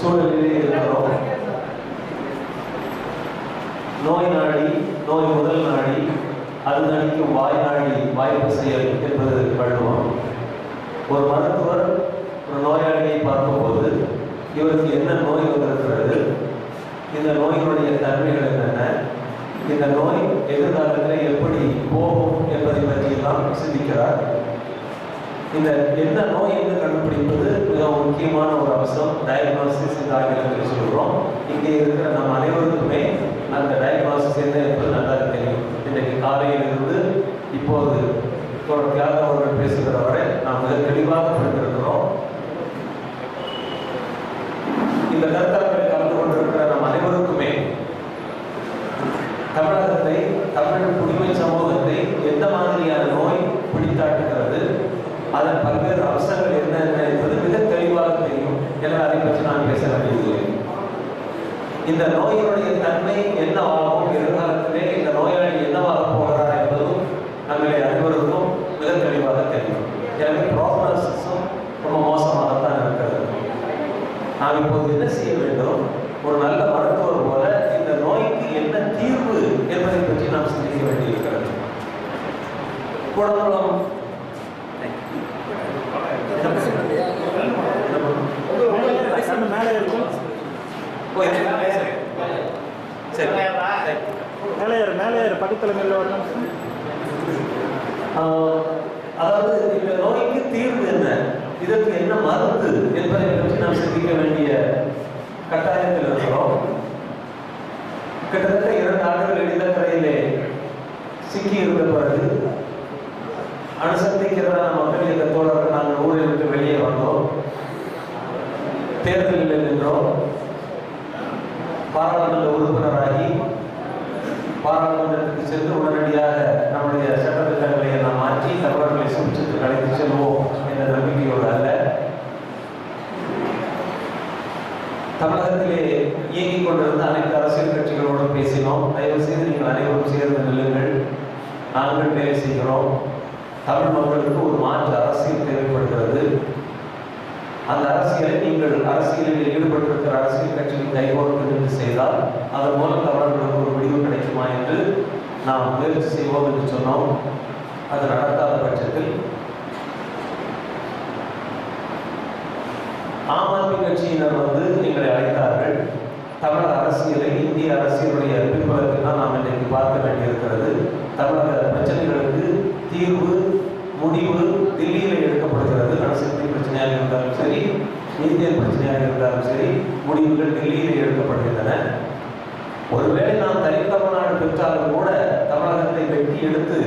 சூழலிலே இருக்கிறோம். நோய் நாடி நோய் முதல் நாடி அது நடிக்கும் வாய் நாடி வாய்ப்பு செயல் என்பது வள்ளுவம். ஒரு மருத்துவர் ஒரு நோயாளியை பார்க்கும்போது இவருக்கு என்ன நோய் வந்திருக்கிறது? இந்த நோயினுடைய தன்மைகள் என்னென்ன? இந்த நோய் எதிர்காலத்தில் எப்படி போகும் என்பதை பற்றி பற்றியெல்லாம் சிந்திக்கிறார். இந்த என்ன நோய் என்று கண்டுபிடிப்பது மிக முக்கியமான ஒரு அம்சம். டயக்னோசிஸ் இந்த ஆங்கிலத்தில் சொல்கிறோம் இங்கே இருக்கிற நம்ம அனைவருக்குமே அந்த டயக்னோசிஸ் என்ன என்பது நல்லா தெரியும். இன்றைக்கு காலையிலிருந்து இப்போது தொடர்ச்சியாக அவர்கள் பேசுகிற வரை நாம் மிக தெளிவாக புரிந்திருக்கிறோம் இந்த கருத்தரங்கில் கலந்து கொண்டிருக்கிற நம் அனைவருக்குமே தமிழகத்தை தமிழ் குடிமை சமூகத்தை எந்த மாதிரியான நோய் பிடித்தாட்டுகிறது அதன் பல்வேறு அம்சங்கள் என்னென்ன என்பது மிக தெளிவாக தெரியும் எனவே அதை பற்றி நான் பேச வேண்டியதில்லை இந்த நோயினுடைய தன்மை என்ன ஆகும் எதிர்காலத்திலே இந்த நோயாளி என்னவாக போகிறார் என்பதும் நம்மளை அனைவருக்கும் மிக தெளிவாக தெரியும் எனவே ப்ராப்ளம்ஸும் ரொம்ப மோசமாகத்தான் இருக்கிறது நாம் இப்போது என்ன செய்ய வேண்டும் ஒரு நல்ல மருத்துவர் போல இந்த நோய்க்கு என்ன தீர்வு என்பதை பற்றி நாம் சிந்திக்க வேண்டியிருக்கிறது குடம்புலம் மேலே இருக்கும் சரி மேலே ஏறு மேலே ஏறு பக்கத்தில் மேலே வரணும் ஆஹ், அதாவது இந்த நோய்க்கு தீர்வு என்ன இதற்கு என்ன மருந்து என்பதை பற்றி நாம் சிந்திக்க வேண்டிய கட்டாயத்தில் இருக்கிறோம் கிட்டத்தட்ட இரண்டு ஆண்டுகள் இடைத்தக்கரையிலே சிக்கி இருந்த பிறகு அணுசக்திக்கு எதிரான மக்கள் தோழர்கள் நாங்கள் ஊரில் விட்டு வெளியே வந்தோம். தேர்தலில் நின்றோம். பாராளுமன்ற உறுப்பினராகி பாராளுமன்றத்துக்கு சென்று உடனடியாக நம்முடைய சட்டத்திட்டங்களை எல்லாம் மாற்றி தமிழர்களை சுற்றுக்கு அழைத்து செல்வோம் என்ற நம்பிக்கையோடு அல்ல. தமிழகத்திலே இயங்கிக் கொண்டிருந்த அனைத்து அரசியல் கட்சிகளோடு பேசினோம். தயவு செய்து நீங்கள் அனைவரும் சேர்ந்து நில்லுங்கள். நாங்கள் வேலை செய்கிறோம். தமிழ் மக்களுக்கு ஒரு மாற்று அரசியல் தேவைப்படுகிறது. அந்த அரசியலை நீங்கள் அரசியலில் ஈடுபட்டிருக்கிற அரசியல் கட்சிகள் கைகோர்த்து நின்று செய்தால் அதன் மூலம் தமிழர்களுக்கு ஒரு முடிவு கிடைக்குமா என்று நாம் முயற்சி செய்வோம் என்று சொன்னோம். அது நடக்காத பட்சத்தில் ஆம் ஆத்மி கட்சியினர் வந்து எங்களை அழைத்தார்கள். தமிழக அரசியலை இந்திய அரசியலுடைய பின்புலத்தில் தான் நாம் இன்றைக்கு பார்க்க வேண்டியிருக்கிறது. தமிழக பிரச்சனைகளுக்கு தீர்வு முடிவு தில்லியில் எடுக்கப்படுகிறது. அணுசக்தி பிரச்சனையாக இருந்தாலும் சரி மீத்தேன் பிரச்சனையாக இருந்தாலும் சரி முடிவுகள் டெல்லியில் எடுக்கப்படுகின்றன. ஒருவேளை நாம் தனித்தமிழ்நாடு பெற்றாலும் கூட தமிழகத்தை வெட்டி எடுத்து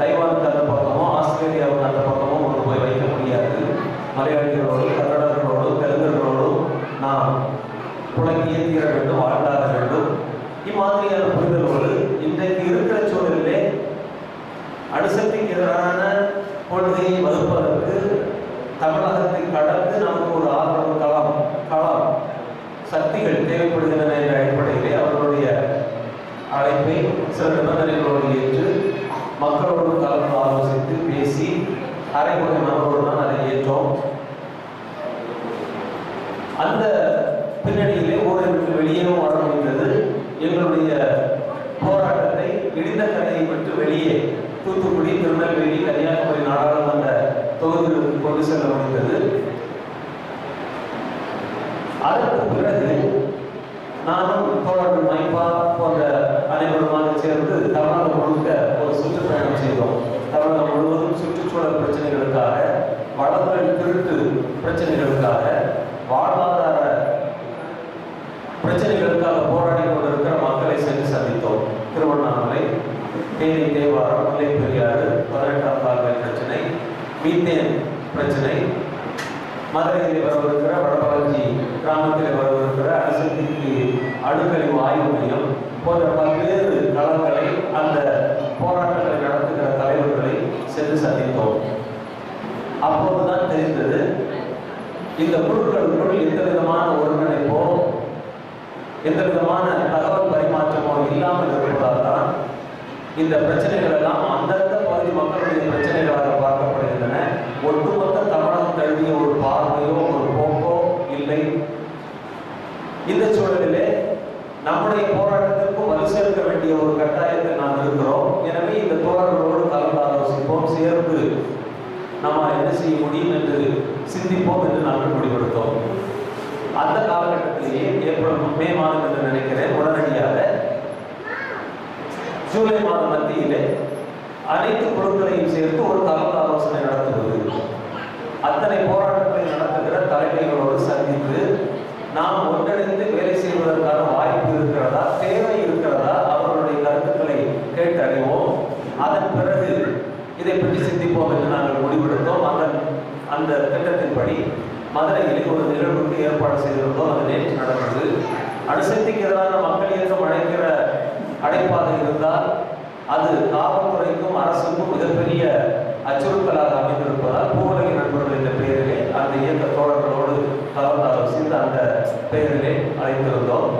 தைவானுக்கு அந்த பக்கமோ ஆஸ்திரேலியாவுக்கு அந்த பக்கமோ கொண்டு போய் வைக்க முடியாது. மலையாளிகளோடு கன்னடர்களோடு தெலுங்கர்களோடும் நாம் புழங்கியே தீர வேண்டும் வாழ்ந்தாக வேண்டும். இம்மாதிரியான புரிதலோடு இன்றைக்கு இருக்கிற சூழலிலே அணுசக்திக்கு எதிரான கொள்கையை வகுப்பதற்கு தமிழகத்தை கடந்து நமக்கு ஒரு ஆதரவு களம் களம் சக்திகள் தேவைப்படுகின்றன என்ற அடிப்படையிலே அவர்களுடைய அழைப்பை சில நிபந்தனைகளோடு ஏற்று மக்களோடு கலந்து ஆலோசித்து பேசி அரைமுறை மனதோடு தான் அதை ஏற்றோம். அந்த பின்னணியிலே ஊரை விட்டு வெளியேவும் வர முடிந்தது எங்களுடைய போராட்டத்தை இடிந்த கதையை விட்டு வெளியே தூத்துக்குடி திருநெல்வேலி கன்னியாகுமரி நாடாளுமன்ற தொகுதிகளுக்கு கொண்டு செல்ல முடிந்தது. அதற்கு பிறகு நானும் தோழர்கள் மைப்பா போன்ற அனைவருமாக சேர்ந்து தமிழகம் முழுக்க ஒரு சுற்றுப்பயணம் செய்தோம். தமிழகம் முழுவதும் சுற்றுச்சூழல் பிரச்சனைகளுக்காக வளங்கள் திருட்டு பிரச்சனைகளுக்காக வாழ்வாதார பிரச்சனைகளுக்காக போராடி கொண்டிருக்கிற மக்களை சென்று சந்தித்தோம். திருவண்ணாமலை தேனி தேவாரம் முல்லை பெரியாறு பதினெட்டாம் பார்வை பிரச்சனை மீத்தேன் பிரச்சனை. மதுரையில் வரவிருக்கிற வடபழஞ்சி கிராமத்தில் வரவிருக்கிற அரசுக்கு அணுக்கழிவு ஆய்வு மையம் போன்ற பல்வேறு களங்களை அந்த போராட்டங்களை நடத்துகிற தலைவர்களை சென்று சந்தித்தோம். அப்போதுதான் தெரிந்தது இந்த குழுக்களுக்குள் எந்த விதமான ஒருங்கிணைப்போ எந்த விதமான தகவல் பரிமாற்றமோ இல்லாமல் இருப்பதால் தான் இந்த பிரச்சனைகள் எல்லாம் அந்தந்த பகுதி மக்களுடைய பிரச்சனைகளாக பார்க்கப்படுகின்றன. ஒட்டுமொத்த தமிழகம் தழுவிய ஒரு பார்வையோ ஒரு போக்கோ இல்லை. இந்த சூழலிலே நம்முடைய போராட்டத்திற்கும் வலு சேர்க்க வேண்டிய வேண்டிய ஒரு கட்டாயத்தில் நாம் இருக்கிறோம். எனவே இந்த தோழர்களோடு கலந்து ஆலோசிப்போம். சேர்ந்து நம்ம என்ன செய்ய முடியும் என்று சிந்திப்போம் என்று நாங்கள் முடிவெடுத்தோம். அந்த காலகட்டத்திலேயே ஏப்ரல் மே மாதம் என்று நினைக்கிறேன். உடனடியாக ஜூலை மாதம் மத்தியிலே அனைத்து குழுக்களையும் சேர்த்து ஒரு கலந்து ஆலோசனை நடத்துவது. அத்தனை போராட்டங்களை நடத்துகிற தலைமைகளோடு சந்தித்து நாம் ஒன்றிணைந்து வேலை செய்வதற்கான வாய்ப்பு இருக்கிறதா தேவை இருக்கிறதா அவர்களுடைய கருத்துக்களை கேட்டறிவோம். அதன் பிறகு இதை பற்றி சிந்திப்போம் என்று நாங்கள் முடிவெடுத்தோம். அந்த அந்த திட்டத்தின்படி மதுரையில் ஒரு நிகழ்வுக்கு ஏற்பாடு செய்திருந்தோம். அது நேற்று நடந்தது. அணுசக்திக்கு எதிரான மக்கள் இயக்கம் அழைக்கிற அடைப்பாக இருந்தால் அது காவல்துறைக்கும் அரசுக்கும் மிகப்பெரிய அச்சுறுத்தலாக அமைந்திருப்பதால் பூவுலகி நண்பர்கள் என்ற பெயரிலே அந்த இயக்க தோழர்களோடு கலந்து ஆலோசித்து அந்த பெயரிலே அழைத்திருந்தோம்.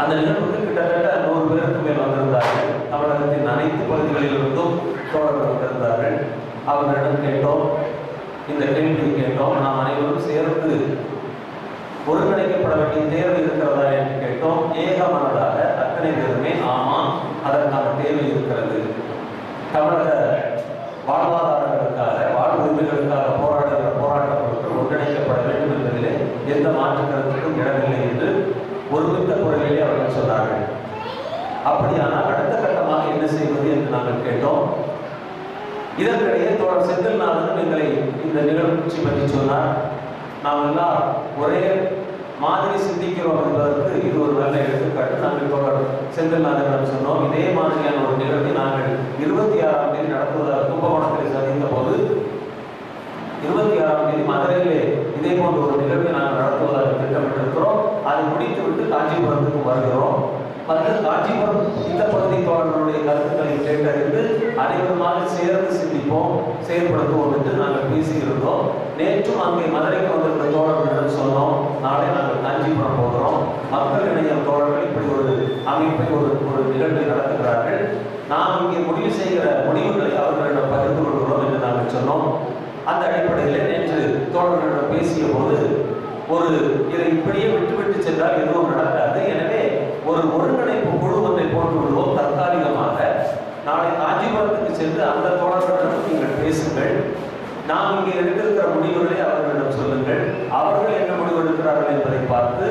அந்த நிகழ்வுக்கு கிட்டத்தட்ட நூறு பேருக்கு மேல் வந்திருந்தார்கள். தமிழகத்தின் அனைத்து பகுதிகளிலிருந்தும் தோழர்கள் வந்திருந்தார்கள். அவர்களிடம் கேட்டோம். இந்த கேள்வியை கேட்டோம். நாம் அனைவரும் சேர்ந்து ஒருங்கிணைக்கப்பட வேண்டிய தேவை இருக்கிறதா என்று கேட்டோம். ஏகமனதாக அத்தனை பேருமே ஆமாம் அதற்கான தேவை இருக்கிறது. தமிழக வாழ்வாதாரங்களுக்காக வாழ்வுரிமைகளுக்காக போராடுகிற போராட்டங்களுக்கு ஒன்றிணைக்கப்பட வேண்டும் என்பதிலே எந்த மாற்று கருத்துக்கும் இடமில்லை என்று ஒருமித்த குரலிலே அவர்கள் சொன்னார்கள். அப்படியானால் அடுத்த கட்டமாக என்ன செய்வது என்று நாங்கள் கேட்டோம். இதற்கிடையே தோழர் செந்தில்நாதன் எங்களை இந்த நிகழ்ச்சி பற்றி சொன்னார். நாம் எல்லாம் ஒரே மாதிரி சிந்திக்கிறோம் என்பதற்கு இது ஒரு நல்ல எடுத்துக்காட்டு. நாங்கள் தோழர் செந்தில்நாதனிடம் சொன்னோம் இதே மாதிரியான ஒரு நிகழ்வை நாங்கள் இருபத்தி ஆறாம் தேதி நடத்துவதாக கும்பகோணத்தில் சந்தித்த போது இருபத்தி ஆறாம் தேதி மதுரையிலே இதே போன்ற ஒரு நிகழ்வை நாங்கள் நடத்துவதாக திட்டமிட்டிருக்கிறோம். அதை முடித்துவிட்டு காஞ்சிபுரத்துக்கு வருகிறோம். வந்து காஞ்சிபுரம் இந்த பகுதி தோழர்களுடைய கருத்துக்களை கேட்டறிந்து அனைவருமாக சேர்ந்து சிந்திப்போம் செயல்படுத்துவோம் என்று நாங்கள் பேசியிருந்தோம். நேற்றும் அங்கே மதுரைக்கு வந்திருந்த தோழர்களிடம் சொன்னோம். நாளை நாங்கள் காஞ்சிபுரம் போகிறோம். மக்கள் இணையம் தோழர்கள் இப்படி ஒரு அமைப்பை ஒரு ஒரு நிகழ்வை நடத்துகிறார்கள். நாம் இங்கே முடிவு செய்கிற முடிவுகளை அவர்களிடம் பகிர்ந்து கொள்கிறோம் என்று நாங்கள் சொன்னோம். அந்த அடிப்படையில் நேற்று தோழர்களிடம் பேசிய போது ஒரு இதை இப்படியே விட்டுவிட்டு சென்றால் எதுவும் நடக்காது எனவே ஒரு ஒருங்கிணைப்பு குழு ஒன்றை போட்டு விடுவோம் தற்காலிகமாக நாளை காஞ்சிபுரத்துக்கு சென்று அந்த தோழர்களிடம் நீங்கள் பேசுங்கள் நாம் எடுக்கிற முடிவுகளை அவர்களிடம் சொல்லுங்கள். அவர்கள் என்ன முடிவு எடுக்கிறார்கள் என்பதை பார்த்து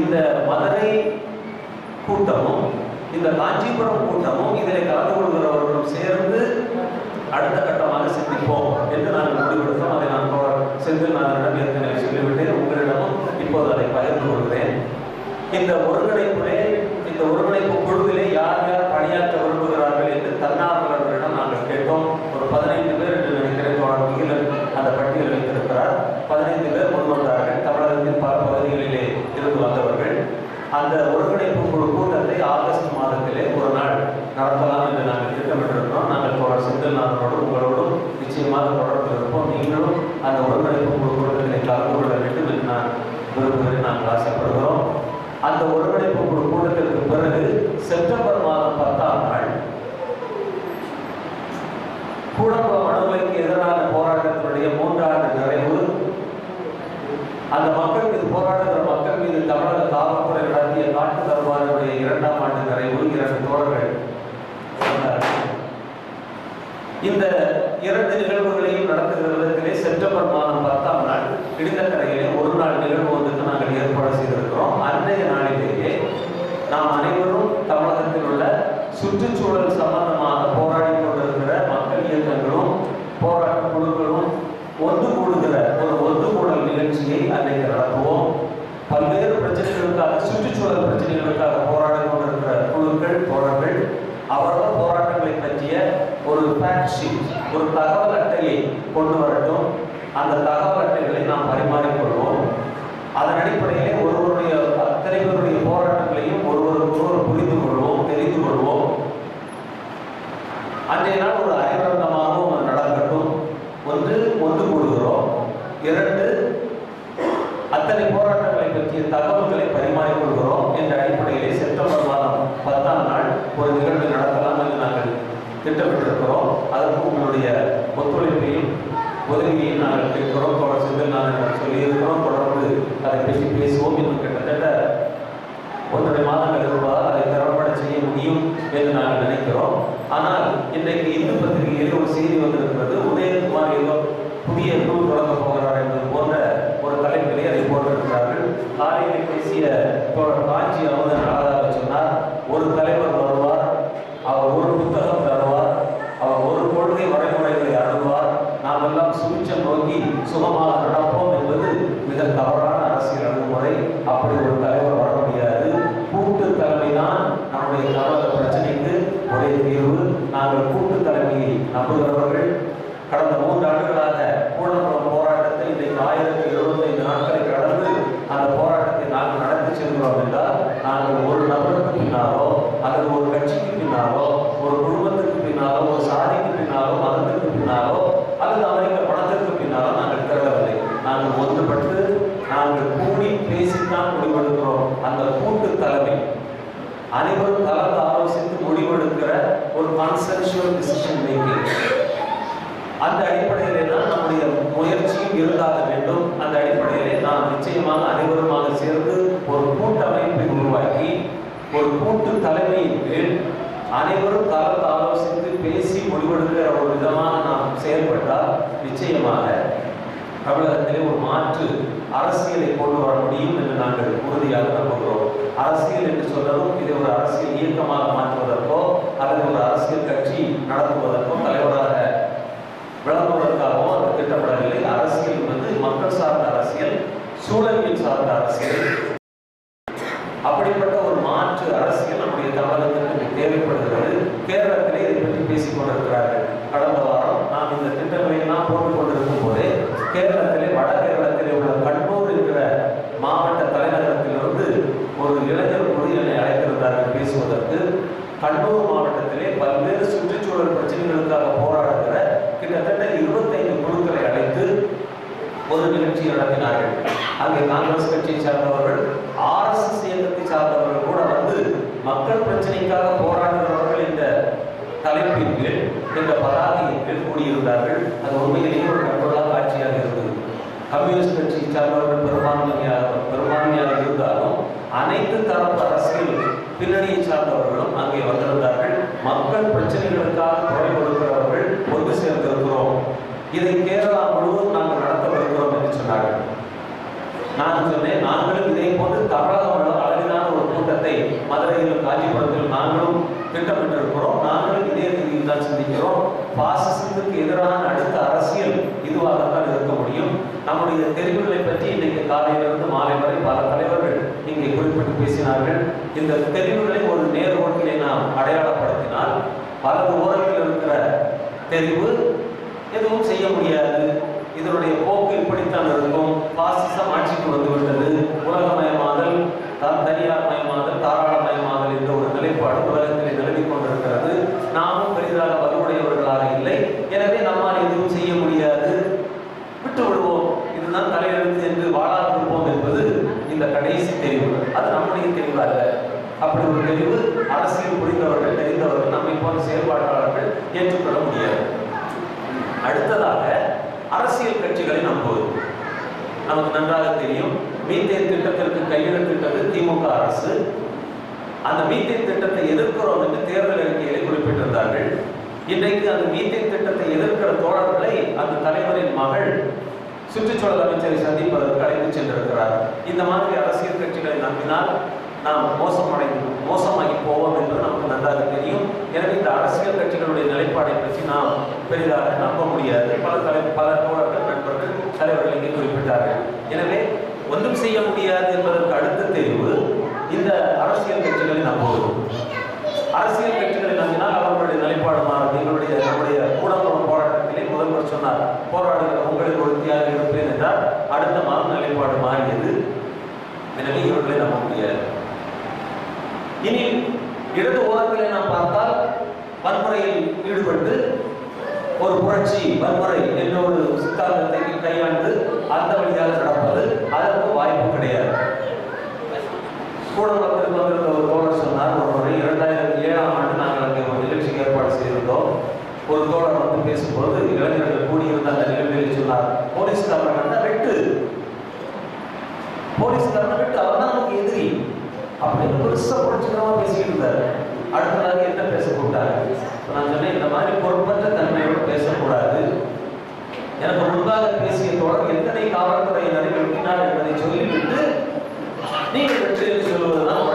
இந்த மதுரை கூட்டமும் இந்த காஞ்சிபுரம் கூட்டமும் இதில் கலந்து கொள்கிறவர்களும் சேர்ந்து அடுத்த கட்டமாக சிந்திப்போம் என்று நாங்கள் முடிவெடுத்தோம். அதை நான் செந்தில் நாதனிடம் ஏற்கனவே சொல்லிவிட்டேன். உங்களிடமும் இப்போது அதை பகிர்ந்து கொள்கிறேன். இந்த ஒருங்கிணைப்பிலே இந்த ஒருங்கிணைப்பு குழுவிலே யார் யார் பணியாற்ற விரும்புகிறார்கள் என்று தன்னார்வலர்களிடம் நாங்கள் கேட்டோம் ஒரு பதினைந்து பேர் என்று நினைக்கிறேன் தோழர் மிகிலன் அந்த பட்டியல் வைத்திருக்கிறார் பதினைந்து பேர் கொண்டு வந்தார்கள். தமிழகத்தின் பல பகுதிகளிலே இருந்து வந்தவர்கள். அந்த ஒருங்கிணைப்பு குழு கூட்டத்தை ஆகஸ்ட் மாதத்திலே ஒரு நாள் நடத்தலாம் என்று நாங்கள் திட்டமிட்டிருந்தோம். நாங்கள் தோழர் செந்தில்நாதனோடும் உங்களோடும் நிச்சயமாக தொடர்பில் இருப்போம். நீங்களும் அந்த ஒருங்கிணைப்பு குழு கூட்டத்திலே கலந்து கொள்ள வேண்டும் என்று நான் விரும்புகிறேன். நாங்கள் ஆசைப்படுகிறோம். அந்த ஒருங்கிணைப்பு குழு கூட்டத்திற்கு பிறகு செப்டம்பர் மாதம் பத்தாம் நாள் அந்த மக்கள் மீது போராடுகிற மக்கள் மீது தமிழக காவல்துறை நடத்திய நாட்டு தருவாருடைய இரண்டாம் ஆண்டு நிறைவு இரண்டு தோழர்கள் இந்த இரண்டு நிகழ்வுகளையும் நடத்துகிற விதத்திலே செப்டம்பர் மாதம் பத்தாம் நாள் இடிந்தக்கரையிலே ஒரு நாள் நிகழ்வு ஒன்றுக்கு நாங்கள் ஏற்பாடு செய்திருக்கிறோம். அன்றைய நாளிலேயே நாம் அனைவரும் தமிழகத்தில் உள்ள சுற்றுச்சூழல் சம்பந்தமாக போராடி கொண்டிருக்கிற மக்கள் இயக்கங்களும் போராட்ட குழுக்களும் ஒன்று கூடுகிற ஒரு ஒன்று கூடல் நிகழ்ச்சியை அன்றைக்கு நடத்துவோம். பல்வேறு பிரச்சனைகளுக்காக சுற்றுச்சூழல் பிரச்சனைகளுக்காக போராடி கொண்டிருக்கிற குழுக்கள் தோழர்கள் அவர்கள் போராட்டங்களை பற்றிய ஒரு ஃபேக்ட் ஷீட் ஒரு தகவல் அட்டையை கொண்டு வர அந்த தகவல் அட்டைகளை நாம் பரிமாறிக்கொள்வோம் அதன் அடிப்படையிலே ஒருவருடைய அத்தனை பேருடைய போராட்டங்களையும் ஒருவருக்கு ஒருவர் புரிந்து கொள்வோம் தெரிந்து கொள்வோம் அன்றைய நாள் ஒரு அரைவரங்கமாகவும் அது நடக்கட்டும் ஒன்று ஒன்று கூடுகிறோம் இரண்டு அத்தனை போராட்டங்களை பற்றிய தகவல்களை பரிமாறிக்கொள்கிறோம் என்ற அடிப்படையிலே செப்டம்பர் மாதம் பத்தாம் நாள் ஒரு நிகழ்வு நடத்தலாம் என்று நாங்கள் திட்டமிட்டிருக்கிறோம் அதற்கு உங்களுடைய ஒத்துழைப்பையும் உதவியையும் நாங்கள் கேட்கிறோம் தொடர் செந்தில் நாங்கள் சொல்லியிருக்கிறோம் தொடர்ந்து அதை பற்றி பேசுவோம் இன்னும் கிட்டத்தட்ட ஒன்றரை மாதங்கள் இருப்பதால் அதை திறம்பட செய்ய முடியாது ஆனால் இன்றைக்கு இந்து பத்திரிகையில் ஒரு செய்தி வந்திருக்கிறது. உதயகுமார் ஏதோ புதிய நூல் தொடங்க போகிறார் என்பது போன்ற ஒரு தலைப்பிலே அதை போட்டிருக்கிறார்கள். காலையில் பேசிய தோழர் காஞ்சி அமுதன் அழகாக சொன்னார் ஒரு தலைவர் வருவார் அவர் ஒரு புத்தகம் தருவார் அவர் ஒரு கொள்கை வரைமுறைகளை அணுகுவார் நாம் எல்லாம் சுபிச்சம் நோக்கி சுகமாக நடப்போம் என்பது மிக தவறான அரசியல் அணுகுமுறை அப்படி ஒரு தலைவர் வர முடியாது கூட்டு தலைமைதான் நம்முடைய தமிழக பிரச்சனைக்கு ஒரே தீர்வு நாங்கள் கூட்டு தலைமையை நம்புகிறவர்கள் கடந்த மூன்று ஆண்டுகளாக கூடங்குளம் போராட்டத்தை இன்றைக்கு ஆயிரத்தி எழுபத்தைந்து நாட்களை கடந்து அந்த போராட்டத்தை நாங்கள் நடத்தி செல்கிறோம் என்றால் நாங்கள் ஒரு நபருக்கு பின்னாலோ அல்லது ஒரு கட்சிக்கு பின்னாலோ ஒரு குடும்பத்துக்கு பின்னாலோ ஒரு சாதிக்கு பின்னாலோ மதத்துக்கு பின்னாலோ அல்லது அமெரிக்க பணத்திற்கு பின்னாலோ நாங்கள் திரளவில்லை நாங்கள் ஒன்றுபட்டு நாங்கள் கூடி பேசித்தான் முடிவெடுக்கிறோம். அந்த கூட்டு தலைமை அனைவரும் கலந்து ஆலோசித்து முடிவெடுக்கிற ஒரு கான்சென்சுவல் டிசிஷன் மேக்கிங் அந்த அடிப்படையிலே தான் நம்முடைய முயற்சியும் இருந்தாக வேண்டும். அந்த அடிப்படையிலே நாம் நிச்சயமாக அனைவருமாக சேர்ந்து ஒரு கூட்டமைப்பை உருவாக்கி ஒரு கூட்டு தலைமையின் கீழ் அனைவரும் கலந்து ஆலோசித்து பேசி முடிவெடுக்கிற ஒரு விதமாக நாம் செயல்பட்டால் நிச்சயமாக தமிழகத்திலே ஒரு மாற்று அரசியலை கொண்டு வர முடியும் என்று நாங்கள் உறுதியாக நம்புகிறோம். அரசியல் என்று சொல்லவும் இதை ஒரு அரசியல் இயக்கமாக மாற்றுவதற்கோ அல்லது ஒரு அரசியல் கட்சி நடத்துவதற்கோ தலைவராக விளங்குவதற்காகவும் அது திட்டப்படவில்லை அரசியல் வந்து மக்கள் சார்ந்த அரசியல் சூழலியல் சார்ந்த அரசியல் அப்படிப்பட்ட ஒரு மாற்று அரசியல் நம்முடைய தமிழகத்திற்கு தேவைப்படுகிறது கேரளத்திலே இதை பற்றி பேசிக் கொண்டிருக்கிறார்கள் கடந்த வாரம் நாம் இந்த திட்டங்களை எல்லாம் போட்டுக் கொண்டிருக்கும் போதே கேரளத்திலே வட கேரளத்திலே உள்ள கண்ணூர் என்கிற மாவட்ட தலைநகரத்திலிருந்து ஒரு இளைஞர் குழு என்னை அழைத்திருந்தார்கள் பேசுவதற்கு கண்ணூர் மாவட்டத்திலே பல்வேறு சுற்றுச்சூழல் பிரச்சனைகளுக்காக போராடுகிற கிட்டத்தட்ட இருபத்தைந்து குழுக்களை அழைத்து ஒரு நிகழ்ச்சி நடத்தினார்கள் அங்கே காங்கிரஸ் கட்சியை சார்ந்தவர்கள் ஆர்எஸ்எஸ் இயக்கத்தை சார்ந்தவர்கள் கூட வந்து மக்கள் பிரச்சனைக்காக போராடுகிறவர்கள் இந்த தலைப்பின் கீழ் என்ற பதாகையின் கீழ் கூடியிருந்தார்கள். அது உண்மையிலேயே ஒரு கண்கொள்ளா காட்சியாக இருந்தது. கம்யூனிஸ்ட் கட்சி சார்ந்தவர்கள் பெரும்பான்மையாக பெரும்பான்மையாக இருந்தாலும் அனைத்து தரப்பு அரசியல் பின்னணியை சார்ந்தவர்களும் அங்கே வந்திருந்தார்கள். மக்கள் பிரச்சனைகளுக்காக குரல் கொடுக்கிறவர்கள் ஒன்று சேர்ந்திருக்கிறோம். இதை கேரளா முழுவதும் நாங்கள் நடத்தவிருக்கிறோம் என்று சொன்னார்கள். நான் சொன்னேன் நாங்களும் இதே போன்று தவறாக திட்டத்தை மதுரையிலும் காஞ்சிபுரத்திலும் நாங்களும் திட்டமிட்டிருக்கிறோம். நாங்களும் இதே ரீதியில் தான் சிந்திக்கிறோம். பாசிசத்துக்கு எதிரான அடுத்த அரசியல் இதுவாகத்தான் இருக்க முடியும். நம்முடைய தெரிவுகளை பற்றி இன்னைக்கு காலையிலிருந்து மாலை வரை பல தலைவர்கள் இங்கே குறிப்பிட்டு பேசினார்கள். இந்த தெரிவுகளை ஒரு நேர்கோட்டிலே நாம் அடையாளப்படுத்தினால் பல ஓரத்தில் இருக்கிற தெரிவு எதுவும் செய்ய முடியாது. இதனுடைய போக்கு இப்படித்தான் இருக்கும். பாசிசம் ஆட்சிக்கு வந்துவிட்டது உலகமயமாதல் த- தனியார் மயமாதல் தாராளமயமாதல் என்ற ஒரு நிலைப்பாடு உலகத்திலே நிலவிக் கொண்டிருக்கிறது நாமும் பெரிதாக வலுவுடையவர்களாக இல்லை எனவே நம்மால் எதுவும் செய்ய முடியாது விட்டு விடுவோம் இதுதான் தலையெழுத்து என்று வாழாதிருப்போம் என்பது இந்த கடைசி தெரிவு அது நம்முடைய தெரிவு அல்ல அப்படி ஒரு தெரிவு அரசியல் புரிந்தவர்கள் தெரிந்தவர்கள் நம்மை போன்ற செயல்பாட்டாளர்கள் ஏற்றுக்கொள்ள முடியாது. அடுத்ததாக அரசியல் கட்சிகளை நம்புவது. நமக்கு நன்றாக தெரியும் மீத்தேன் திட்டத்திற்கு கையெழுத்திட்டது திமுக அரசு. அந்த மீத்தேன் திட்டத்தை எதிர்க்கிறோம் என்று தேர்தல் அறிக்கையிலே குறிப்பிட்டிருந்தார்கள். இன்றைக்கு அந்த மீத்தேன் திட்டத்தை எதிர்க்கிற தோழர்களை அந்த தலைவரின் மகள் சுற்றுச்சூழல் அமைச்சரை சந்திப்பதற்கு அழைத்து சென்றிருக்கிறார். இந்த மாதிரி அரசியல் கட்சிகளை நம்பினால் நாம் மோசமடைந்து மோசமாகி போவோம் என்று நமக்கு நன்றாக தெரியும். எனவே இந்த அரசியல் கட்சிகளுடைய நிலைப்பாடை பற்றி நாம் பெரிதாக நம்ப முடியாது. பல தலை பல தோழர்கள் நண்பர்கள் தலைவர்கள் இங்கே குறிப்பிட்டார்கள். எனவே ஒன்றும் செய்ய முடியாது என்பதற்கு அடுத்த தெரிவு இந்த அரசியல் கட்சிகளை நம்புவது. அரசியல் கட்சிகளை நம்பினால் அவர்களுடைய நிலை மாறும் எங்களுடைய நம்முடைய கூடங்குளம் போராட்டத்திலே முதல்வர் சொன்னார் போராடுகிற உங்களுக்கு ஒருத்தியாக இருப்பேன் என்றால் அடுத்த மாதம் நிலைப்பாடு மாறியது எனவே இவர்களை நம்ப முடியாது இனி இடது ஓரத்திலே நாம் பார்த்தால் வன்முறையில் ஈடுபட்டு ஒரு புரட்சி வன்முறை என்ற ஒரு சித்தாந்தத்தை கையாண்டு அந்த வழியாக நடப்பது அதற்கு வாய்ப்பு கிடையாது. கூடங்குளத்திற்கு வந்திருந்த ஒரு தோழர் சொன்னார் ஒரு முறை இரண்டாயிரத்தி ஏழாம் ஆண்டு நாங்கள் அங்கே ஒரு நிகழ்ச்சிக்கு ஏற்பாடு செய்திருந்தோம். ஒரு தோழர் வந்து பேசும்போது இளைஞர்கள் கூடியிருந்த அந்த நிகழ்வில் சொன்னார் போலீஸ்காரனை கண்டா வெட்டு அப்படின்னு பெருசா புடிச்சுக்காம பேசிட்டு இருந்தாரு அடுத்ததாக என்ன பேச கூப்பிட்டாரு இந்த மாதிரி பொறுப்பற்ற தன்மையோடு பேசக்கூடாது. எனக்கு முன்பாக பேசிய தொடர் எத்தனை காவல்துறையினரை வெட்டினார் என்பதை சொல்லிவிட்டு நீ வெற்றி சொல்லுவதுதான்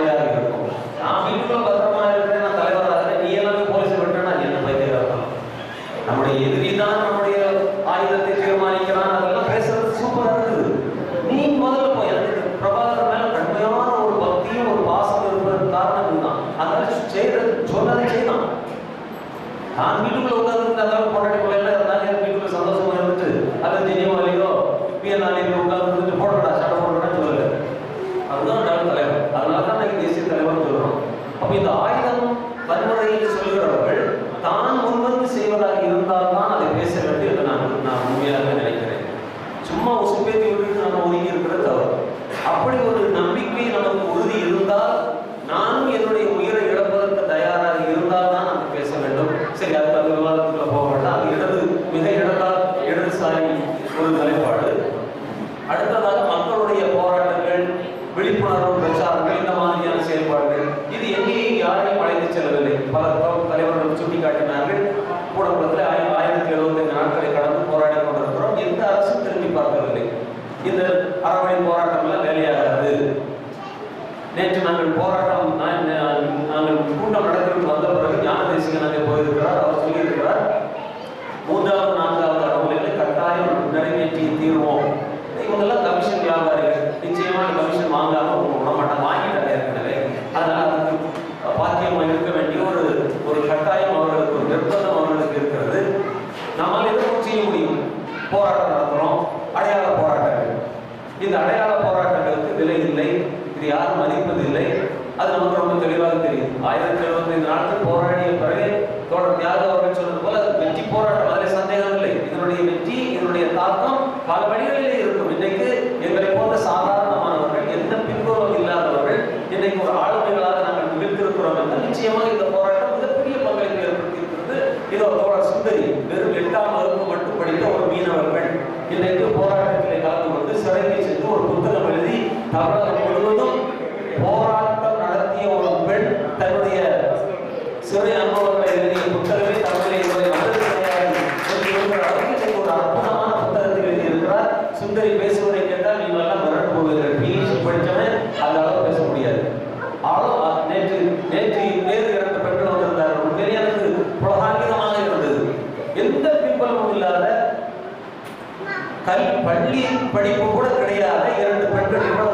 好。பள்ளி படிப்பு கூட கிடையாது. இரண்டு பெண்கள் இவ்வளவு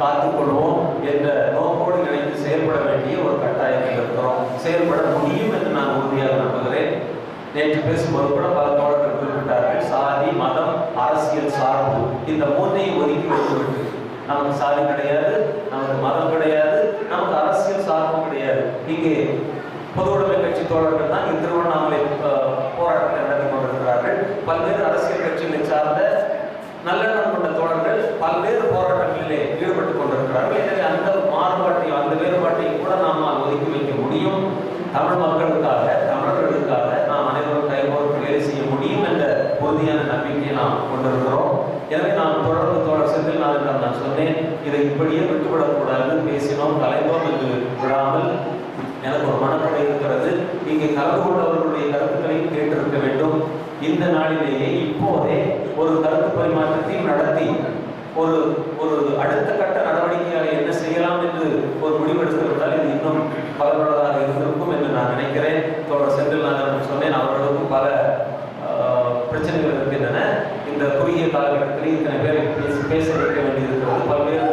காத்துக்கொள்வோம் என்ற நோக்கோடு இணைந்து செயல்பட வேண்டிய ஒரு கட்டாயத்தில் இருக்கிறோம். செயல்பட முடியும் என்று நான் உறுதியாக நம்புகிறேன். நேற்று பேசும்போது கூட பல தோழர்கள் குறிப்பிட்டார்கள் சாதி மதம் அரசியல் சார்பு இந்த மூன்றையும் ஒதுக்கி வைத்துவிட்டு. நமக்கு சாதி கிடையாது நமக்கு மதம் கிடையாது நமக்கு அரசியல் சார்பும் கிடையாது. இங்கே பொதுவுடைமை கட்சி தோழர்கள் தான் இந்த திருவண்ணாமலை போராட்டத்தை நடத்தி கொண்டிருக்கிறார்கள். பல்வேறு தமிழ் மக்களுக்காக தமிழர்களுக்காக நாம் அனைவரும் கைகோர்த்து வேலை செய்ய முடியும் என்ற உறுதியான நம்பிக்கையை நாம் கொண்டிருக்கிறோம். எனவே நான் தொடர்ந்து தொடர்ச்சியில் நான் நான் சொன்னேன் இதை இப்படியே விட்டுவிடக்கூடாது பேசினோம் கலைந்தோம் என்று விடாமல் எனக்கு ஒரு மனப்படை இருக்கிறது. இங்கே கலந்து கொண்டவர்களுடைய கருத்துக்களையும் கேட்டிருக்க வேண்டும். இந்த நாளிலேயே இப்போதே ஒரு கருத்து பரிமாற்றத்தையும் நடத்தி ஒரு ஒரு அடுத்த கட்ட ஒரு ஒரு முடிவெடுத்திருந்தால் இது இன்னும் பலனுள்ளதாக இருந்திருக்கும் என்று நான் நினைக்கிறேன். தொடர் செந்தில் நான் சொன்னேன் அவர்களுக்கும் பல பிரச்சனைகள் இருக்கின்றன. இந்த குறுகிய காலகட்டத்தில் இத்தனை பேர் பேச பேச வைக்க வேண்டியிருக்கிறது. பல்வேறு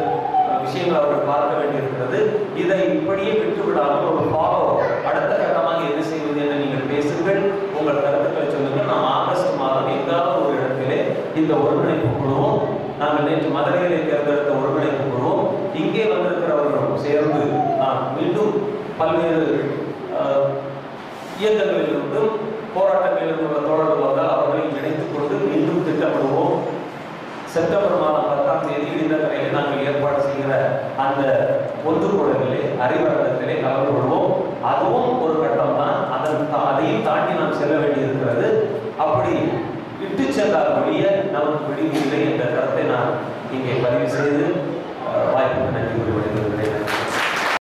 விஷயங்கள் அவர்கள் பார்க்க வேண்டியிருக்கிறது. இதை இப்படியே விட்டுவிடாமல் ஒரு ஃபாலோ அடுத்த கட்டமாக என்ன செய்வது என நீங்கள் பேசுங்கள். உங்கள் கருத்துக்களை சொல்லுங்கள். நாம் ஆகஸ்ட் மாதம் எங்காவது ஒரு இடத்திலே இந்த ஒருங்கிணைப்பு குழுவும் நாங்கள் நேற்று மதுரையிலே தேர்ந்தெடுத்த ஒருங்கிணைப்பு குழுவும் இங்கே வந்திருக்கிறவர்கள் வந்திருக்கிறவர்களும் சேர்ந்து நாம் மீண்டும் பல்வேறு இயக்கங்களிலிருந்தும் போராட்டங்களிலிருந்து உள்ள தோழர்கள் வந்தால் அவர்களை இணைத்துக் கொண்டு மீண்டும் திட்டமிடுவோம். செப்டம்பர் மாதம் பத்தாம் தேதி இடைக்கரையில் நாங்கள் ஏற்பாடு செய்கிற அந்த ஒன்று ஒன்றுகூடலிலே அறிவரங்கத்திலே கலந்து கொள்வோம். அதுவும் ஒரு கட்டம் தான் அதன் அதையும் தாண்டி நாம் செல்ல வேண்டியிருக்கிறது. அப்படி விட்டு சென்றால் ஒழிய நமக்கு விடுவில்லை என்ற கருத்தை நான் இங்கே பதிவு செய்து வாய்ப்புக்கு நன்றி கூறி விடுகிறேன்